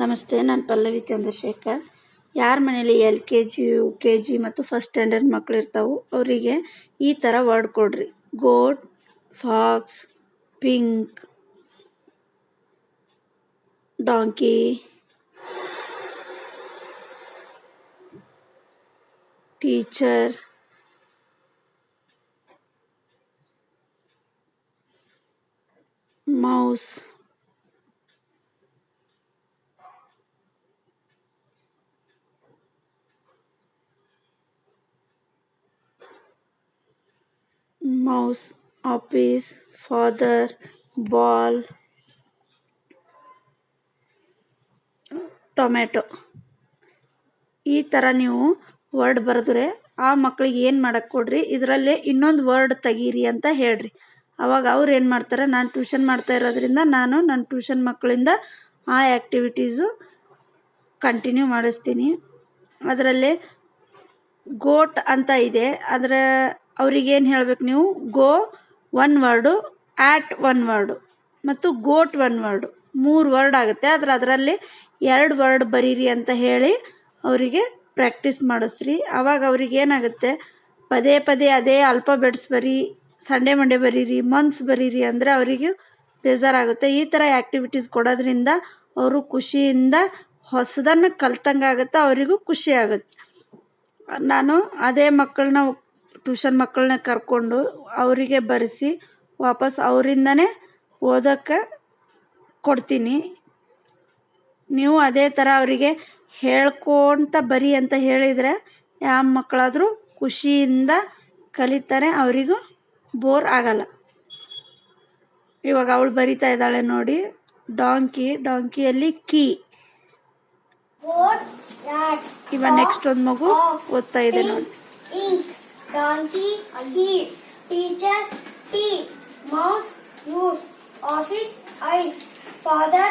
ನಮಸ್ತೆ, ನಾನು ಪಲ್ಲವಿ ಚಂದ್ರಶೇಖರ್. ಯಾರ ಮನೇಲಿ L K G, U K G ಮತ್ತು ಫಸ್ಟ್ ಸ್ಟ್ಯಾಂಡರ್ಡ್ ಮಕ್ಕಳು ಇರ್ತಾವೆ ಅವರಿಗೆ ಈ ಥರ ವರ್ಡ್ ಕೊಡ್ರಿ. Goat, fox, pink, donkey. Teacher. Mouse. Mouse office father ball tomato ಈ ಥರ ನೀವು ವರ್ಡ್ ಬರೆದ್ರೆ ಆ ಮಕ್ಳಿಗೆ ಏನು ಮಾಡಕ್ಕೆ ಕೊಡ್ರಿ? ಇದರಲ್ಲೇ ಇನ್ನೊಂದು ವರ್ಡ್ ತೆಗೀರಿ ಅಂತ ಹೇಳ್ರಿ. ಅವಾಗ ಅವ್ರು ಏನು ಮಾಡ್ತಾರೆ? ನಾನು ಟ್ಯೂಷನ್ ಮಾಡ್ತಾ ಇರೋದ್ರಿಂದ ನಾನು ನನ್ನ ಟ್ಯೂಷನ್ ಮಕ್ಕಳಿಂದ ಆ ಆ್ಯಕ್ಟಿವಿಟೀಸು ಕಂಟಿನ್ಯೂ ಮಾಡಿಸ್ತೀನಿ. ಅದರಲ್ಲಿ ಗೋಟ್ ಅಂತ ಇದೆ. ಅದರ ಅವ್ರಿಗೇನು ಹೇಳ್ಬೇಕು ನೀವು? Go one word at one word ಮತ್ತು ಗೋಟ್ ಒನ್ ವರ್ಡು. ಮೂರು ವರ್ಡ್ ಆಗುತ್ತೆ. ಆದರೆ ಅದರಲ್ಲಿ ಎರಡು ವರ್ಡ್ ಬರೀರಿ ಅಂತ ಹೇಳಿ ಅವರಿಗೆ ಪ್ರಾಕ್ಟೀಸ್ ಮಾಡಿಸ್ರಿ. ಆವಾಗ ಅವ್ರಿಗೆ ಏನಾಗುತ್ತೆ? ಪದೇ ಪದೇ ಅದೇ ಆಲ್ಫಾಬೆಟ್ಸ್ ಬರೀ, ಸಂಡೇ, ಮಂಡೇ ಬರೀರಿ ಮಂತ್ಸ್ ಬರೀರಿ ಅಂದರೆ ಅವರಿಗೆ ಬೇಜಾರಾಗುತ್ತೆ. ಈ ಥರ ಆ್ಯಕ್ಟಿವಿಟೀಸ್ ಕೊಡೋದ್ರಿಂದ ಅವರು ಖುಷಿಯಿಂದ ಹೊಸದನ್ನು ಕಲ್ತಂಗೆ ಆಗುತ್ತೆ ಅವರಿಗೂ ಖುಷಿ ಆಗುತ್ತೆ. ನಾನು ಅದೇ ಮಕ್ಕಳನ್ನ ಟ್ಯೂಷನ್ ಮಕ್ಕಳನ್ನ ಕರ್ಕೊಂಡು ಅವರಿಗೆ ಬರೆಸಿ ವಾಪಸ್ ಅವರಿಂದನೇ ಓದೋಕ್ಕೆ ಕೊಡ್ತೀನಿ. ನೀವು ಅದೇ ಥರ ಅವರಿಗೆ ಹೇಳ್ಕೊತ ಬರಿ ಅಂತ ಹೇಳಿದರೆ ಯಾವ ಮಕ್ಕಳಾದರೂ ಖುಷಿಯಿಂದ ಕಲಿತಾರೆ ಅವರಿಗೂ ಬೋರ್ ಆಗಲ್ಲ. ಇವಾಗ ಅವಳು ಬರಿತಾ ಇದ್ದಾಳೆ ನೋಡಿ ಡಾಂಕಿ ಡಾಂಕಿಯಲ್ಲಿ ಕೀ ಇವಾಗ ನೆಕ್ಸ್ಟ್ ಒಂದು ಮಗು ಓದ್ತಾ ಇದೆ ನೋಡಿ. Donkey, key, teacher, tea, mouse, use, office, ice, father,